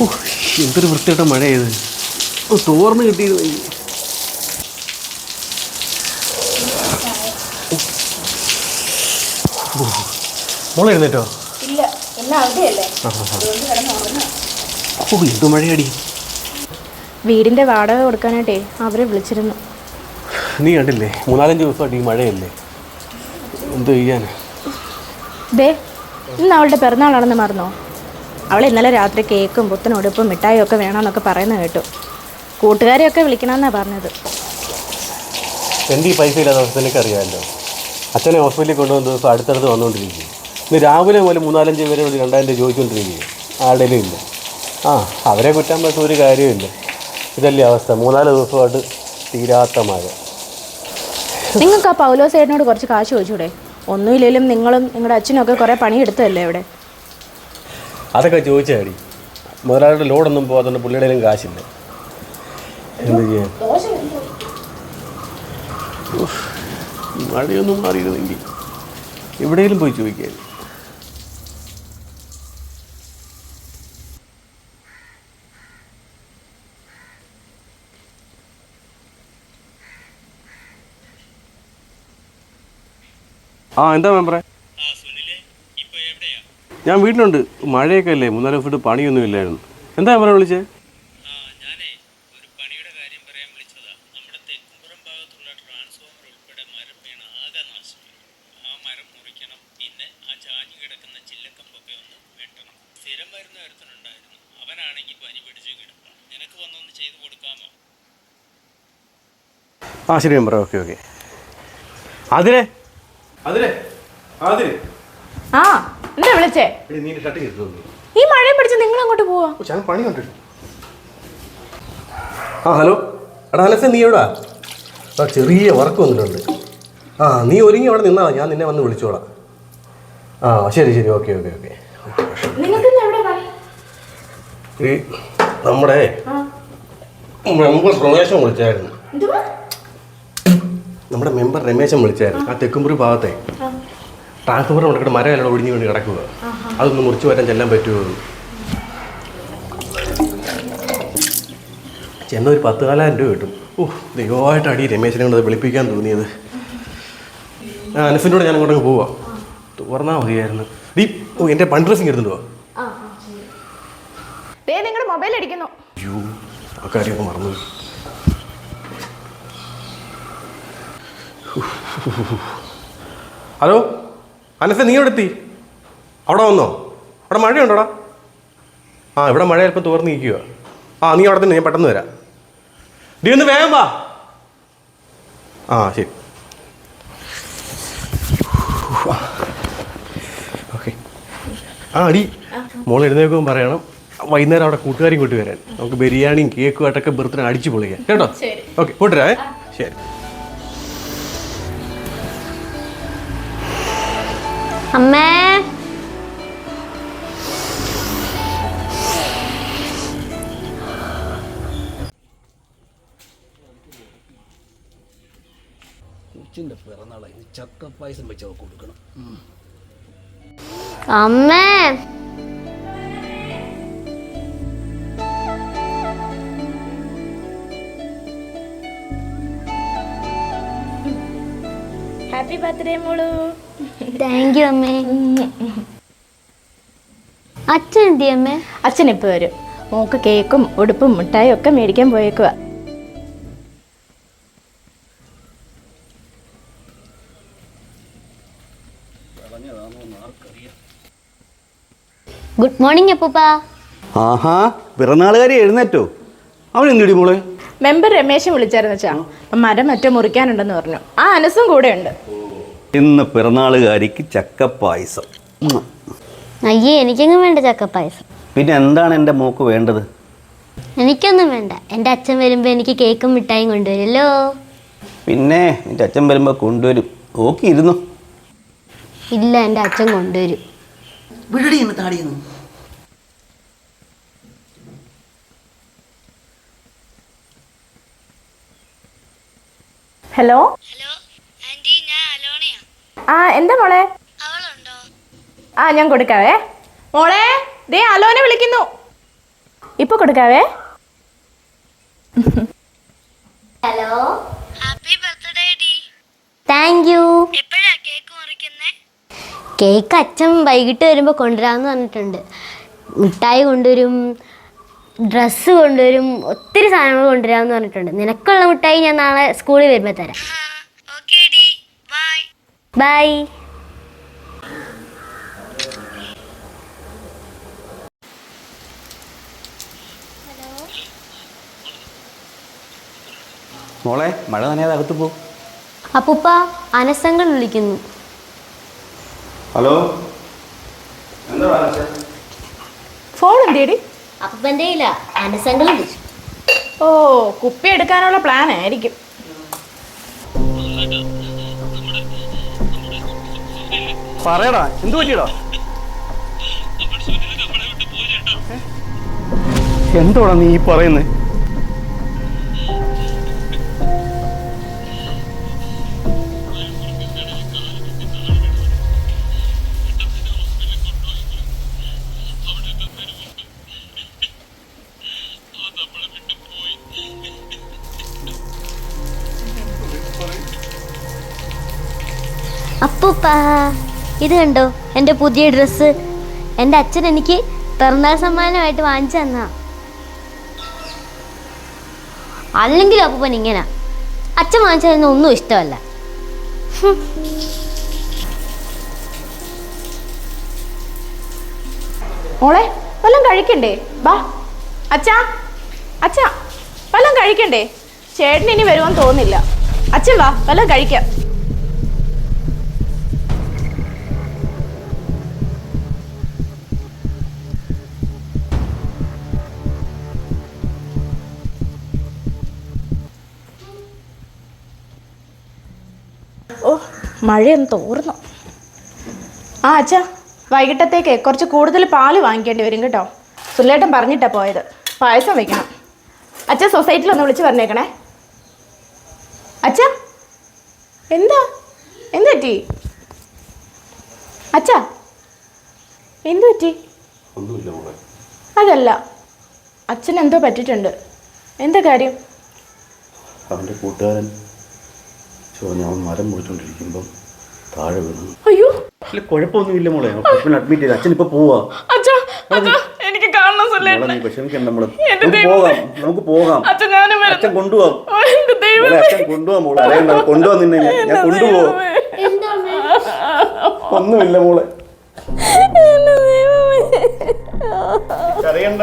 ഓ, എന്തൊരു വൃത്തിയായിട്ട മഴ ചെയ്ത് ഓ തോർന്ന് കിട്ടിയിരുന്നു മോളെ എഴുന്നേറ്റോ? ഇല്ല ഇന്ന് അവധിയല്ലേ? ഓ എന്ത് മഴയടി. വീടിന്റെ വാടക കൊടുക്കാനായിട്ടേ അവരെ വിളിച്ചിരുന്നു. നീ കണ്ടില്ലേ മൂന്നാലഞ്ച് ദിവസമായിട്ട് ഈ മഴയല്ലേ? എന്ത് ചെയ്യാൻ ദേ ഇന്ന് അവളുടെ പിറന്നാളാണെന്ന് മറന്നോ? അവൾ ഇന്നലെ രാത്രി കേക്കും പുത്തനുടുപ്പും മിഠായും ഒക്കെ വേണമെന്നൊക്കെ പറയുന്നത് കേട്ടു. കൂട്ടുകാരെയൊക്കെ വിളിക്കണമെന്നാണ് പറഞ്ഞത്. എന്റെ ഈ പൈസ ഇല്ലാത്ത അവസ്ഥയിലേക്ക് അറിയാമല്ലോ. അച്ഛനെ ഹോസ്പിറ്റലിൽ കൊണ്ടുവന്ന ദിവസം അടുത്തടുത്ത് വന്നുകൊണ്ടിരിക്കും ഇന്ന് രാവിലെ മുതൽ മൂന്നാലഞ്ച് പേരെ വിളി രണ്ടായിരം രൂപ ചോദിച്ചുകൊണ്ടിരിക്കുക ആരുടെയും ഇല്ല. ആ അവരെ കുറ്റാൻ പറ്റുന്ന ഒരു കാര്യമില്ല ഇതല്ലേ അവസ്ഥ. മൂന്നാൽ ദിവസമായിട്ട് തീരാത്ത മഴ. നിങ്ങൾക്ക് ആ പൗലോ സൈഡിനോട് കുറച്ച് കാശ് ചോദിച്ചൂടെ? ഒന്നുമില്ലെങ്കിലും നിങ്ങളും നിങ്ങളുടെ അച്ഛനും ഒക്കെ കുറേ പണിയെടുത്തതല്ലേ ഇവിടെ അതൊക്കെ ചോദിച്ചാൽ ചോദിച്ചാടി മുതലാളിയുടെ ലോഡൊന്നും പോകാത്തതുകൊണ്ട് പുള്ളിയുടെയും കാശില്ല. എന്ത് ചെയ്യാൻ മഴയൊന്നും മാറിയിരുന്നെങ്കിൽ എവിടെയെങ്കിലും പോയി ചോദിക്കാൻ ആ എന്താ മെമ്പറേ? ഞാൻ വീട്ടിലുണ്ട്. മഴയൊക്കെ അല്ലേ? മൂന്നാൽ ദിവസമായിട്ട് പണിയൊന്നും ഇല്ലായിരുന്നു. എന്താ മെമ്പറെ വിളിച്ചേ? ആ ശരി മെമ്പറേ ഓക്കെ ഓക്കെ. അതിരെ അതിരെ അതിരെ ആ. എന്താ വിളിച്ചേ? ഈ മഴയും പിടിച്ച് നിങ്ങൾ അങ്ങോട്ട് പോവാ ഞാൻ പണി കണ്ടിട്ട്. ആ ഹലോ. എടാ അലക്സ നീ എവിടാ? ആ ചെറിയ വർക്ക് വന്നിട്ടുണ്ട്. ആ നീ ഒരുങ്ങി അവിടെ നിന്നാ ഞാൻ നിന്നെ വന്ന് വിളിച്ചോളാം. ആ ശരി ശരി. Okay okay okay. ഈ നമ്മുടെ മെമ്പർ രമേശൻ വിളിച്ചായിരുന്നു. നമ്മുടെ മെമ്പർ രമേശൻ വിളിച്ചായിരുന്നു. ആ തെക്കുംപുരി ഭാഗത്തെ. ട്രാൻസ്ഫോമർ കൊണ്ടിട്ട് മരം എല്ലാം ഒടിഞ്ഞു വേണ്ടി കിടക്കുക. അതൊന്ന് മുറിച്ച് വരാൻ ചെല്ലാൻ പറ്റുമോ? ചെന്ന ഒരു പത്ത് കാലായിരം രൂപ കിട്ടും. ഓ ദൈവമായിട്ട് അടി രമേശിനെ കൊണ്ട് വിളിപ്പിക്കാൻ തോന്നിയത്. ആ അനസിനോട് ഞാൻ അങ്ങോട്ടങ്ങ് പോവാ. തുറന്നാ മതിയായിരുന്നു. ദീ ഓ എന്റെ പണ്ട് ഡ്രസ്സിങ് എടുത്തിട്ട് പോവാ ദേ നിങ്ങളുടെ മൊബൈൽ അടിക്കുന്നു. അയ്യോ ആ കാര്യമൊക്കെ മറന്നു. ഹലോ അനസ നീ എവിടെത്തി? അവിടെ വന്നോ? അവിടെ മഴയുണ്ടോടാ? ആ ഇവിടെ മഴ ചിലപ്പോൾ തോർന്ന് നിൽക്കുക ആ നീ അവിടെ തന്നെ ഞാൻ പെട്ടെന്ന് വരാം. നീ ഒന്ന് വേഗം വാ. ആ ശരി. ഓക്കെ. ആ അടി മോൾ എഴുന്നേക്കും പറയണം വൈകുന്നേരം അവിടെ കൂട്ടുകാരും കൂട്ടി വരാൻ. നമുക്ക് ബിരിയാണിയും കേക്കും ആയിട്ടൊക്കെ ബർത്ത്ഡേ അടിച്ചു പൊളിക്കാം കേട്ടോ. ഓക്കെ കൂട്ടുരാ ശരി. അമ്മേ. കൊച്ചിന്റെ പിറന്നാളായി. ചക്കപ്പായസം വെച്ച് കൊടുക്കണം. അമ്മേ. ഹാപ്പി ബർത്ത്ഡേ മോളു. താങ്ക് യു അമ്മേ. അച്ഛൻ എന്തി അമ്മേ? അച്ഛൻ ഇപ്പൊ വരും? മോക്ക് കേക്കും ഉടുപ്പും മിഠായും ഒക്കെ മേടിക്കാൻ പോയേക്കുക ഗുഡ് മോർണിംഗ് അപ്പൂപ്പ. ആഹാ പിറന്നാളുകാരി എഴുന്നേറ്റോ. അവൻ എന്തിടി മോളെ? മെമ്പർ രമേശൻ വിളിച്ചായിരുന്നു വെച്ചാ മരം മറ്റോ മുറിക്കാനുണ്ടെന്ന് പറഞ്ഞു. ആ അനസും കൂടെ ഉണ്ട് ഇന്ന് പിറന്നാളുകാരിക്ക് ചക്കപ്പായസം. അയ്യേ എനിക്കെങ്ങും വേണ്ട ചക്കപ്പായസം പിന്നെ എന്താണ് എന്റെ മോക്ക് വേണ്ടത്? എനിക്കൊന്നും വേണ്ട. എന്റെ അച്ഛൻ വരുമ്പോൾ എനിക്ക് കേക്കും മിഠായും കൊണ്ടുവരുമല്ലോ. പിന്നെ എന്റെ അച്ഛൻ വരുമ്പോൾ കൊണ്ടുവരും. നോക്കിയിരുന്നു ഇല്ല എന്റെ അച്ഛൻ കൊണ്ടുവരും. താടിയെന്ന്. ഹലോ? ഹലോ? ആ എന്താ മോളെ? ആ ഞാൻ കൊടുക്കാവേ. മോളെ ദേ അലോനെ വിളിക്കുന്നു. ഇപ്പൊ കൊടുക്കാവേ. ഹലോ? ഹാപ്പി ബർത്ത്ഡേ ഡി. താങ്ക് യു കേക്ക് അച്ഛൻ വൈകിട്ട് വരുമ്പോൾ കൊണ്ടുവരാമെന്ന് പറഞ്ഞിട്ടുണ്ട്. മിഠായി കൊണ്ടുവരും ഡ്രസ്സ് കൊണ്ടുവരും ഒത്തിരി സാധനങ്ങൾ കൊണ്ടുവരാമെന്ന് പറഞ്ഞിട്ടുണ്ട്. നിനക്കുള്ള മിഠായി ഞാൻ നാളെ സ്കൂളിൽ വരുമ്പോൾ തരാം. ബൈ. മോളെ മഴ നനയാതെ അകത്ത് പോ. അപ്പൂപ്പ അനസങ്ങൾ വിളിക്കുന്നു. ഹലോ? ഫോൺ എന്തേടി അപ്പൂപ്പന്റെ ഇല്ല അനസങ്ങൾ വിളിച്ചു. ഓ കുപ്പി എടുക്കാനുള്ള പ്ലാൻ ആയിരിക്കും പറയടാ എന്ത് പറ്റിയടാ? എന്തോടാ നീ ഈ പറയുന്നേ? അപ്പൂപ്പ. ഇത് കണ്ടോ? എന്റെ പുതിയ ഡ്രസ്സ്. എന്റെ അച്ഛൻ എനിക്ക് പിറന്നാൾ സമ്മാനമായിട്ട് വാങ്ങിച്ചു തന്നാ. അല്ലെങ്കിൽ അപ്പൂപ്പൻ ഇങ്ങനെ. അച്ഛൻ വാങ്ങിച്ചതൊന്നും ഒന്നും ഇഷ്ടമല്ല. മോളെ വല്ലതും കഴിക്കണ്ടേ? ബാ അച്ഛാ അച്ഛാ വല്ലതും കഴിക്കണ്ടേ? ചേട്ടൻ ഇനി വരുവാൻ തോന്നില്ല അച്ഛൻ വാ വല്ലതും കഴിക്കാം ഓ മഴയൊന്ന് തോർന്നു. ആ അച്ഛ വൈകിട്ടത്തേക്ക് കുറച്ച് കൂടുതൽ പാൽ വാങ്ങിക്കേണ്ടി വരും കേട്ടോ. സുല്ലേട്ടൻ പറഞ്ഞിട്ടാ പോയത്. പായസം വയ്ക്കണം അച്ഛ സൊസൈറ്റിയിൽ ഒന്ന് വിളിച്ച് പറഞ്ഞേക്കണേ. അച്ഛ എന്താ? എന്ത് പറ്റി? അച്ഛ എന്ത് പറ്റി? അതല്ല അച്ഛൻ എന്തോ പറ്റിയിട്ടുണ്ട്. എന്താ കാര്യം? അവന്റെ കൂട്ടുകാരൻ ചോദിച്ചു ഞാൻ മരം മുറിച്ചുകൊണ്ടിരിക്കുമ്പം താഴെ വീണു. അയ്യോ. ഇല്ല കുഴപ്പമൊന്നുമില്ല മോളെ. ഹോസ്പിറ്റലിൽ അഡ്മിറ്റ് ചെയ്ത് അച്ഛൻ ഇപ്പൊ പോവാ. അച്ഛാ എനിക്ക് കാണണം മോളെ നീ വിഷമിക്കണ്ട നമ്മൾ എന്റെ നമുക്ക് ദൈവമേ. പോകാം നമുക്ക് പോകാം. അച്ഛൻ ഞാനും വരുന്നു. അച്ഛൻ ഓ, എന്റെ മോളെ അച്ഛൻ കൊണ്ടുപോവാം മോളെ. അറിയണ്ട നിന്നെ ഞാൻ. ഞാൻ കൊണ്ടുപോവാം. ഒന്നുമില്ല മോളെ. അറിയണ്ട